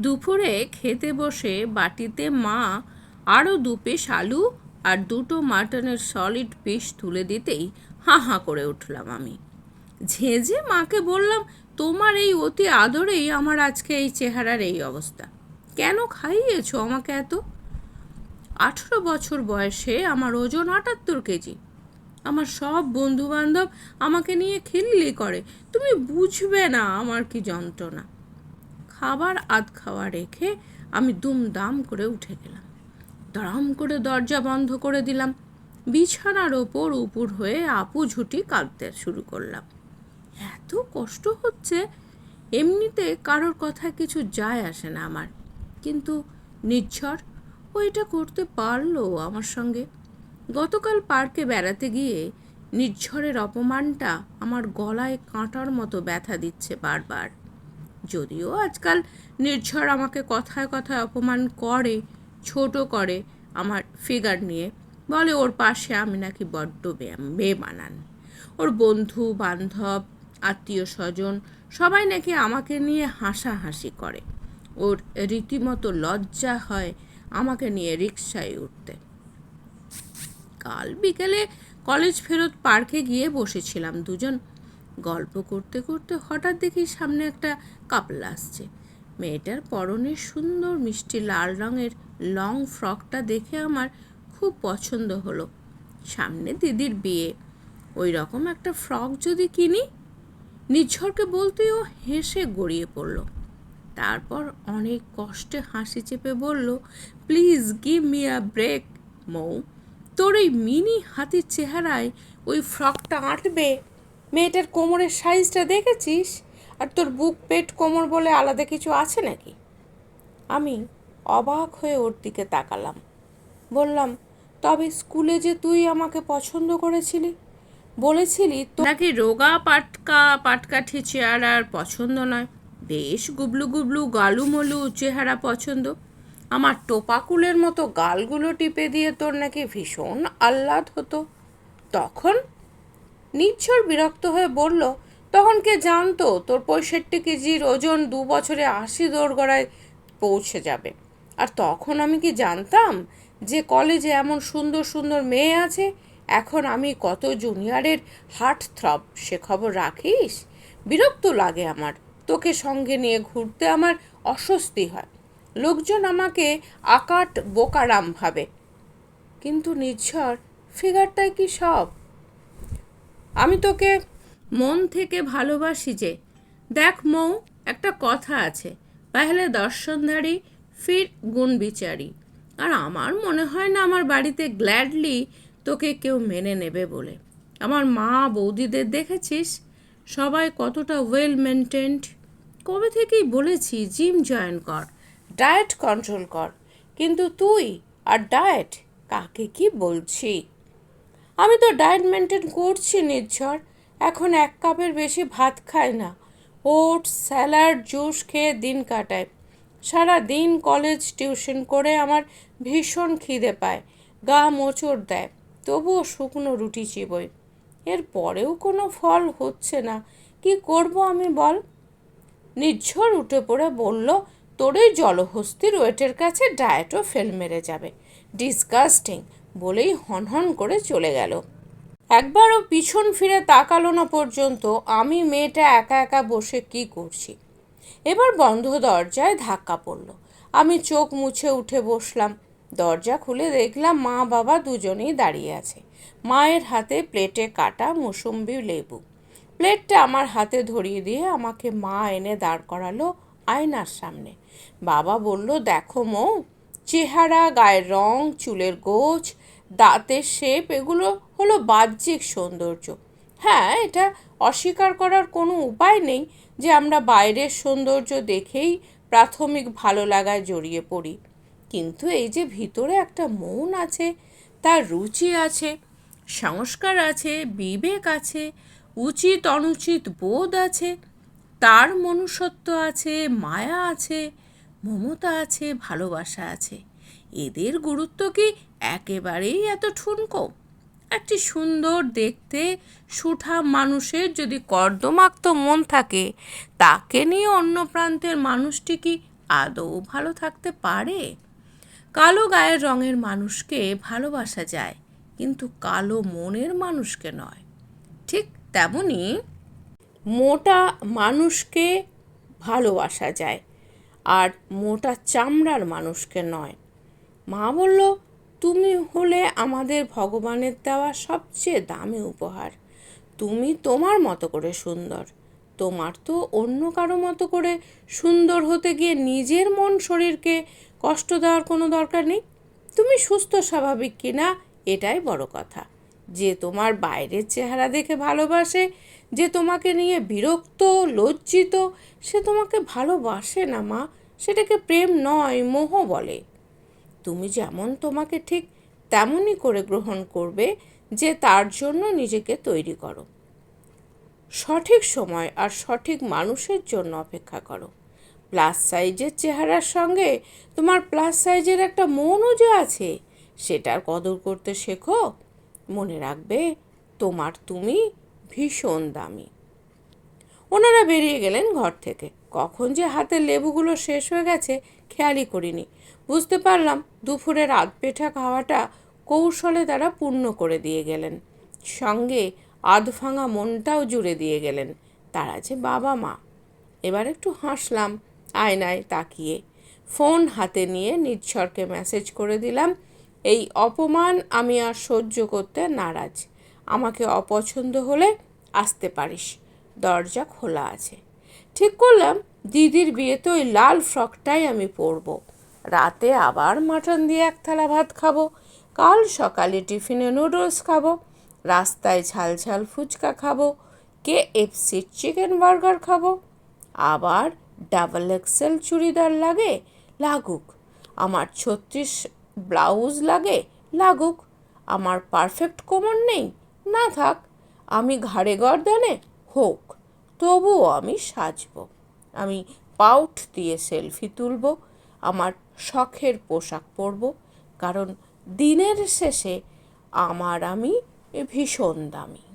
দুপুরে খেতে বসে বাটিতে মা আরও দু পিস আলু আর দুটো মাটনের সলিড পিস তুলে দিতেই হাঁ হাঁ করে উঠলাম আমি। ঝেঁঝে মাকে বললাম, তোমার এই অতি আদরেই আমার আজকে এই চেহারার এই অবস্থা। কেন খাইয়েছো আমাকে এত? আঠেরো বছর বয়সে আমার ওজন আটাত্তর কেজি। আমার সব বন্ধু বান্ধব আমাকে নিয়ে খিল্লি করে। তুমি বুঝবে না আমার কি যন্ত্রণা। খাবার আধ খাওয়া রেখে আমি দুমদাম করে উঠে গেলাম। দড়াম করে দরজা বন্ধ করে দিলাম। বিছানার ওপর উপুর হয়ে আপু ঝুটি কাঁদতে শুরু করলাম। এত কষ্ট হচ্ছে, এমনিতে কারোর কথা কিছু যায় আসে না আমার। কিন্তু নির্ঝর ও এটা করতে পারল আমার সঙ্গে। গতকাল পার্কে বেড়াতে গিয়ে নির্ঝরের অপমানটা আমার গলায় কাঁটার মতো ব্যথা দিচ্ছে বারবার। যদিও আজকাল নির্ঝর আমাকে কথায় কথায় অপমান করে, ছোট করে আমার ফিগার নিয়ে। বলে, ওর পাশে আমি নাকি বড্ড বেমানান। ওর বন্ধু, বান্ধব, আত্মীয় স্বজন সবাই নাকি আমাকে নিয়ে হাসাহাসি করে। ওর রীতিমতো লজ্জা হয় আমাকে নিয়ে রিক্সায় উঠতে। কাল বিকেলে কলেজ ফেরত পার্কে গিয়ে বসেছিলাম দুজন। গল্প করতে করতে হঠাৎ দেখি সামনে একটা কাপল আসছে। মেয়েটার পরনে সুন্দর মিষ্টি লাল রঙের লং ফ্রকটা দেখে আমার খুব পছন্দ হলো। সামনে দিদির বিয়ে। ওই রকম একটা ফ্রক যদি কিনি, নিঝরকে বলতেই ও হেসে গড়িয়ে পড়ল। তারপর অনেক কষ্টে হাসি চেপে বলল please give me a break Mou. তোর এই মিনি হাতির চেহারায় ওই ফ্রকটা আঁটবে। মেয়েটার কোমরের সাইজটা দেখেছিস? আর তোর বুক পেট কোমর বলে আলাদা কিছু আছে নাকি? আমি অবাক হয়ে ওর দিকে তাকালাম। বললাম, তবে স্কুলে যে তুই আমাকে পছন্দ করেছিলি? বলেছিলি তো নাকি রোগা পাটকা, পাটকাঠি চেহারা আর পছন্দ নয়। বেশ গুবলু গুবলু, গালুমলু চেহারা পছন্দ। আমার টোপাকুলের মতো গালগুলো টিপে দিয়ে তোর নাকি ভীষণ আহ্লাদ হতো। তখন নিচ্ছর বিরক্ত হয়ে বলল, তখন কে জানতো তোর পঁয়ষট্টি কেজির ওজন দু বছরে আশি দোরগড়ায় পৌঁছে যাবে? আর তখন আমি কি জানতাম যে কলেজে এমন সুন্দর সুন্দর মেয়ে আছে? এখন আমি কত জুনিয়রের হার্ট থ্রপ সে খবর রাখিস? বিরক্ত লাগে আমার। তোকে সঙ্গে নিয়ে ঘুরতে আমার অস্বস্তি হয়। লোকজন আমাকে আকাট বোকারাম ভাবে। কিন্তু নির্ঝর ফিগারটাই কি সব? আমি তোকে মন থেকে ভালোবাসি যে। দেখ মৌ, একটা কথা আছে। পেহলে দর্শনধারী, ফির গুণ বিচারি। আর আমার মনে হয় না আমার বাড়িতে গ্ল্যাডলি তোকে কেউ মেনে নেবে বলে। আমার মা বৌদিদের দেখেছিস? সবাই কতটা ওয়েল মেনটেন্ড কবে থেকেই বলেছি, জিম জয়েন কর ডায়েট কন্ট্রোল কর। কিন্তু তুই আর ডায়েট কাকে কি বলছি? আমি তো ডায়েট মেনটেন করছি নির্ঝর। এখন এক কাপের বেশি ভাত খাই না। ওটস, স্যালাড, জুস খেয়ে দিন কাটায় সারা দিন কলেজ টিউশন করে আমার ভীষণ খিদে পায়। গা মোচড় দেয়। তবুও শুকনো রুটি চিবই। এর পরেও কোনো ফল হচ্ছে না। কি করব আমি বল? নির্ঝর উঠে পড়ে বলল, তোর এই জলহস্তির ওয়েটের কাছে ডায়েটও ফেল মেরে যাবে। ডিসগাস্টিং বলেই হনহন করে চলে গেল। একবারও পিছন ফিরে তাকালো না পর্যন্ত আমি মেয়েটা একা একা বসে কি করছি। এবার বন্ধ দরজায় ধাক্কা পড়ল। আমি চোখ মুছে উঠে বসলাম। দরজা খুলে দেখলাম মা বাবা দুজনেই দাঁড়িয়ে আছে। মায়ের হাতে প্লেটে কাটা মুসম্বি লেবু। প্লেটটা আমার হাতে ধরিয়ে দিয়ে আমাকে মা এনে দাঁড় করালো আয়নার সামনে। বাবা বলল, দেখো মৌ, চেহারা, গায়ের রং, চুলের গোছ দাঁতের শেপ এগুলো হলো বাহ্যিক সৌন্দর্য। হ্যাঁ এটা অস্বীকার করার কোনো উপায় নেই যে আমরা বাইরের সৌন্দর্য দেখেই প্রাথমিক ভালো লাগায় জড়িয়ে পড়ি। কিন্তু এই যে ভিতরে একটা মন আছে, তার রুচি আছে, সংস্কার আছে, বিবেক আছে, উচিত অনুচিত বোধ আছে, তার মনুষ্যত্ব আছে, মায়া আছে, মমতা আছে, ভালোবাসা আছে এদের গুরুত্ব কি একেবারেই এত ঠুনকো? একটি সুন্দর দেখতে, সুঠা মানুষের যদি কর্দমাক্ত মন থাকে, তাকে নিয়ে অন্য প্রান্তের মানুষটি কি আদৌ ভালো থাকতে পারে? কালো গায়ের রঙের মানুষকে ভালোবাসা যায়, কিন্তু কালো মনের মানুষকে নয়। ঠিক তেমনি মোটা মানুষকে ভালোবাসা যায়, আর মোটা চামড়ার মানুষকে নয়। মা বলল, তুমি হলে আমাদের ভগবানের দেওয়া সবচেয়ে দামি উপহার। তুমি তোমার মতো করে সুন্দর। তোমার তো অন্য কারও মতো করে সুন্দর হতে গিয়ে নিজের মন শরীরকে কষ্ট দেওয়ার কোনো দরকার নেই। তুমি সুস্থ স্বাভাবিক কিনা, এটাই বড় কথা। যে তোমার বাইরের চেহারা দেখে ভালোবাসে, যে তোমাকে নিয়ে বিরক্ত, লজ্জিত, সে তোমাকে ভালোবাসে না মা। সেটাকে প্রেম নয়, মোহ বলে। তুমি যেমন তোমাকে ঠিক তেমনই করে গ্রহণ করবে যে তার জন্য নিজেকে তৈরি করো। সঠিক সময় আর সঠিক মানুষের জন্য অপেক্ষা করো। প্লাস সাইজের চেহারার সঙ্গে তোমার প্লাস সাইজের একটা মনও যে আছে সেটার কদর করতে শেখো। মনে রাখবে, তোমার তুমি ভীষণ দামি। ওনারা বেরিয়ে গেলেন ঘর থেকে। কখন যে হাতের লেবুগুলো শেষ হয়ে গেছে খেয়ালই করিনি। বুঝতে পারলাম দুপুরের পেঠা খাওয়াটা কৌশলে তারা পূর্ণ করে দিয়ে গেলেন। সঙ্গে আধ ভাঙা মনটাও জুড়ে দিয়ে গেলেন। তারা যে বাবা মা। এবার একটু হাসলাম, আয়নায় তাকিয়ে। ফোন হাতে নিয়ে নিচ্ছরকে মেসেজ করে দিলাম, এই অপমান আমি আর সহ্য করতে নারাজ। আমাকে অপছন্দ হলে আসতে পারিস। দরজা খোলা আছে। ঠিক করলাম, দিদির বিয়েতে ওই লাল ফ্রকটাই আমি পরবো। রাতে আবার মাটন দিয়ে এক থালা ভাত খাব, কাল সকালে টিফিনে নুডলস খাব, রাস্তায় ঝাল ঝাল ফুচকা খাব, কে এফসির চিকেন বার্গার খাব। আবার ডাবল এক্সেল চুড়িদার লাগে, লাগুক। আমার ছত্রিশ ব্লাউজ লাগে, লাগুক। আমার পারফেক্ট কোমর নেই, না থাক। আমি ঘাড়ে গর্দানে, হোক। তবুও আমি সাজব। আমি পাউট দিয়ে সেলফি তুলব, আমার শখের পোশাক পরব, কারণ দিনের শেষে আমার আমি ভীষণ দামি।